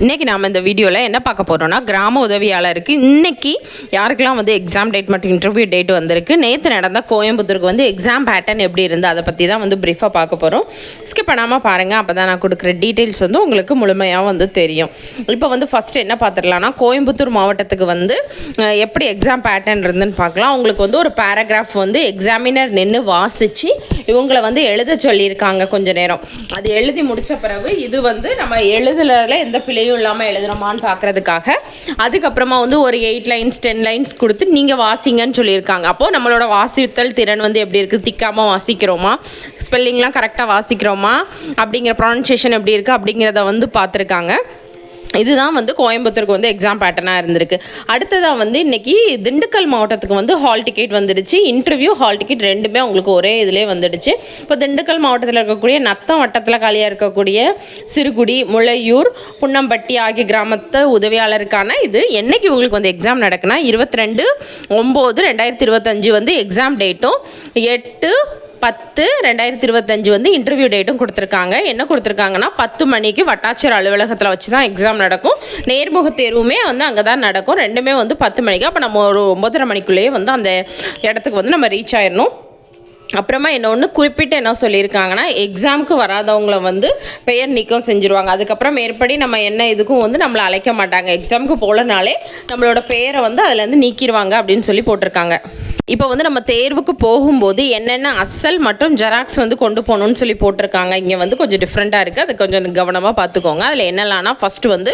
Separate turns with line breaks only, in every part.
இன்றைக்கி நாம் இந்த வீடியோவில் என்ன பார்க்க போகிறோம்னா கிராம உதவியாளருக்கு இன்றைக்கி யாருக்கெல்லாம் வந்து எக்ஸாம் டேட் மற்றும் இன்டர்வியூ டேட் வந்திருக்கு நேற்று நடந்த கோயம்புத்தூருக்கு வந்து எக்ஸாம் பேட்டர்ன் எப்படி இருந்து அதை பற்றி தான் வந்து ப்ரீஃபாக பார்க்க போகிறோம் ஸ்கிப் பண்ணாமல் பாருங்கள் அப்போ தான் நான் கொடுக்குற டீட்டெயில்ஸ் வந்து உங்களுக்கு முழுமையாக வந்து தெரியும். இப்போ வந்து ஃபஸ்ட்டு என்ன பார்த்துடலாம்னா கோயம்புத்தூர் மாவட்டத்துக்கு வந்து எப்படி எக்ஸாம் பேட்டர்ன் இருந்துன்னு பார்க்கலாம். உங்களுக்கு வந்து ஒரு பேராகிராஃப் வந்து எக்ஸாமினர் நின்று வாசித்து இவங்களை வந்து எழுத சொல்லியிருக்காங்க கொஞ்ச நேரம். அது எழுதி முடித்த பிறகு இது வந்து நம்ம எழுதுறதுல எந்த பிழையும் இல்லாமல் எழுதுறோமான்னு பார்க்குறதுக்காக அதுக்கப்புறமா வந்து ஒரு எயிட் லைன்ஸ் டென் லைன்ஸ் கொடுத்து நீங்கள் வாசிங்கன்னு சொல்லியிருக்காங்க. அப்போது நம்மளோட வாசித்தல் திறன் வந்து எப்படி இருக்குது திக்காமல் வாசிக்கிறோமா? ஸ்பெல்லிங்லாம் கரெக்டாக வாசிக்கிறோமா? அப்படிங்கிற ப்ரொனன்சியேஷன் எப்படி இருக்குது அப்படிங்கிறத வந்து பார்த்துருக்காங்க. இதுதான் வந்து கோயம்புத்தூருக்கு வந்து எக்ஸாம் பேட்டர்னாக இருந்திருக்கு. அடுத்ததாக வந்து இன்னைக்கு திண்டுக்கல் மாவட்டத்துக்கு வந்து ஹால் டிக்கெட் வந்துடுச்சு. இன்டர்வியூ ஹால் டிக்கெட் ரெண்டுமே உங்களுக்கு ஒரே இதிலே வந்துடுச்சு. இப்போ திண்டுக்கல் மாவட்டத்தில் இருக்கக்கூடிய நத்தம் வட்டத்தில் காலியாக இருக்கக்கூடிய சிறுகுடி முளையூர் புன்னம்பட்டி ஆகிய கிராமத்து உதவியாளருக்கான இது என்னைக்கு உங்களுக்கு வந்து எக்ஸாம் நடக்குன்னா இருபத்தி ரெண்டு ஒம்பது ரெண்டாயிரத்தி இருபத்தஞ்சு வந்து எக்ஸாம் டேட்டும் எட்டு பத்து ரெண்டாயிரத்தி இருபத்தஞ்சு வந்து இன்டர்வியூ டேட்டும் கொடுத்துருக்காங்க. என்ன கொடுத்துருக்காங்கன்னா பத்து மணிக்கு வட்டாட்சியர் அலுவலகத்தில் வச்சு தான் எக்ஸாம் நடக்கும். நேர்முக தேர்வுமே வந்து அங்கே தான் நடக்கும். ரெண்டுமே வந்து பத்து மணிக்கு. அப்போ நம்ம ஒரு ஒம்பதரை மணிக்குள்ளேயே வந்து அந்த இடத்துக்கு வந்து நம்ம ரீச் ஆயிடணும் அப்புறமா இன்னொன்று குறிப்பிட்டு என்ன சொல்லியிருக்காங்கன்னா எக்ஸாமுக்கு வராதவங்கள வந்து பெயர் நீக்கம் செஞ்சுருவாங்க. அதுக்கப்புறம் மேற்படி நம்ம என்ன இதுக்கும் வந்து நம்மளை அழைக்க மாட்டாங்க. எக்ஸாமுக்கு போகலனாலே நம்மளோட பெயரை வந்து அதுலேருந்து நீக்கிடுவாங்க அப்படின்னு சொல்லி போட்டிருக்காங்க. இப்போ வந்து நம்ம தேர்வுக்கு போகும்போது என்னென்ன அசல் மற்றும் ஜெராக்ஸ் வந்து கொண்டு போகணும்னு சொல்லி போட்டிருக்காங்க. இங்கே வந்து கொஞ்சம் டிஃப்ரெண்ட்டாக இருக்குது அது கொஞ்சம் கவனமாக பார்த்துக்கோங்க. அதில் என்னெல்லாம்னா ஃபஸ்ட்டு வந்து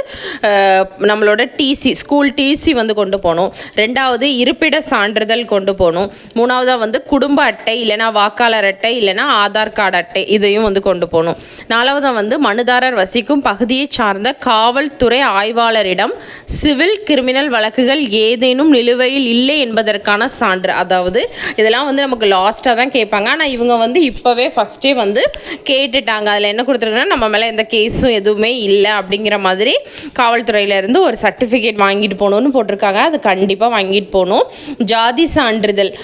நம்மளோட டிசி ஸ்கூல் டிசி வந்து கொண்டு போகணும். ரெண்டாவது இருப்பிட சான்றிதழ் கொண்டு போகணும். மூணாவதாக வந்து குடும்ப அட்டை இல்லைனா வாக்காளர் அட்டை இல்லைனா ஆதார் கார்டு அட்டை இதையும் வந்து கொண்டு போகணும். நாலாவதாக வந்து மனுதாரர் வசிக்கும் பகுதியை சார்ந்த காவல்துறை ஆய்வாளரிடம் சிவில் கிரிமினல் வழக்குகள் ஏதேனும் நிலுவையில் இல்லை என்பதற்கான சான்று அதாவது இதெல்லாம் வந்து நமக்கு லாஸ்ட்டாக தான் கேட்பாங்க. ஆனால் இவங்க வந்து இப்போவே ஃபஸ்ட்டே வந்து கேட்டுட்டாங்க. அதில் என்ன கொடுத்துருக்குன்னா நம்ம மேலே எந்த கேஸும் எதுவுமே இல்லை அப்படிங்கிற மாதிரி காவல்துறையிலேருந்து ஒரு சர்டிஃபிகேட் வாங்கிட்டு போகணும்னு போட்டிருக்காங்க. அது கண்டிப்பாக வாங்கிட்டு போகணும். ஜாதி சான்றிதழ்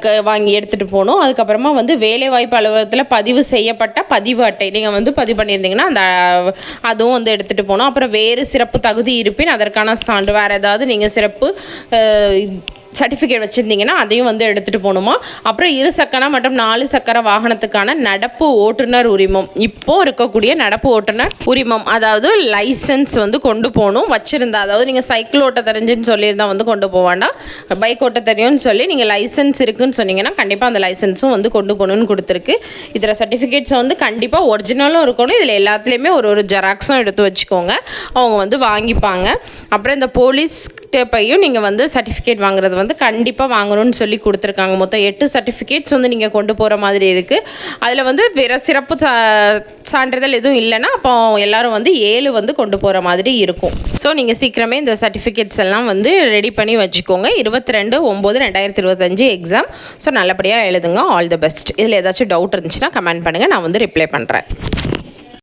க- வாங்கி எடுத்துகிட்டு போகணும். அதுக்கப்புறமா வந்து வேலைவாய்ப்பு அலுவலகத்தில் பதிவு செய்யப்பட்ட பதிவு அட்டை. நீங்கள் வந்து பதிவு பண்ணியிருந்தீங்கன்னா அந்த அதுவும் வந்து எடுத்துகிட்டு போகணும். அப்புறம் வேறு சிறப்பு தகுதி இருப்பின் அதற்கான சான்று. வேறு ஏதாவது நீங்கள் சிறப்பு சர்டிஃபிகேட் வச்சுருந்தீங்கன்னா அதையும் வந்து எடுத்துகிட்டு போகணுமா? அப்புறம் இரு சக்கர மற்றும் நாலு சக்கர வாகனத்துக்கான நடப்பு ஓட்டுநர் உரிமம். இப்போது இருக்கக்கூடிய நடப்பு ஓட்டுநர் உரிமம் அதாவது லைசன்ஸ் வந்து கொண்டு போகணும். வச்சுருந்தா அதாவது நீங்கள் சைக்கிள் ஓட்ட தெரிஞ்சுன்னு சொல்லியிருந்தா வந்து கொண்டு போவாண்டா பைக் ஓட்ட தெரியும்னு சொல்லி நீங்கள் லைசன்ஸ் இருக்குன்னு சொன்னீங்கன்னா கண்டிப்பாக அந்த லைசன்ஸும் வந்து கொண்டு போகணும்னு கொடுத்துருக்கு. இதில் சர்டிஃபிகேட்ஸை வந்து கண்டிப்பாக ஒரிஜினலும் இருக்கணும். இதில் எல்லாத்துலேயுமே ஒரு ஒரு ஜெராக்ஸும் எடுத்து வச்சுக்கோங்க. அவங்க வந்து வாங்கிப்பாங்க. அப்புறம் இந்த போலீஸ் டேப்பையும் நீங்கள் வந்து சர்டிஃபிகேட் வாங்குறது வந்து கண்டிப்பாக வாங்கணும்னு சொல்லி கொடுத்துருக்காங்க. மொத்தம் எட்டு சர்டிஃபிகேட்ஸ் வந்து நீங்கள் கொண்டு போகிற மாதிரி இருக்குது அதில் வந்து வேறு சிறப்பு சா- சான்றிதழ் எதுவும் இல்லைன்னா அப்போ எல்லோரும் வந்து ஏழு வந்து கொண்டு போகிற மாதிரி இருக்கும். ஸோ நீங்கள் சீக்கிரமே இந்த சர்டிஃபிகேட்ஸ் எல்லாம் வந்து ரெடி பண்ணி வச்சுக்கோங்க. இருபத்தி ரெண்டு ஒம்பது ரெண்டாயிரத்தி இருபத்தஞ்சு எக்ஸாம் ஸோ நல்லபடியாக எழுதுங்க. ஆல் தி பெஸ்ட் இதில் ஏதாச்சும் டவுட் இருந்துச்சுன்னா கமெண்ட் பண்ணுங்கள் நான் வந்து ரிப்ளை பண்ணுறேன்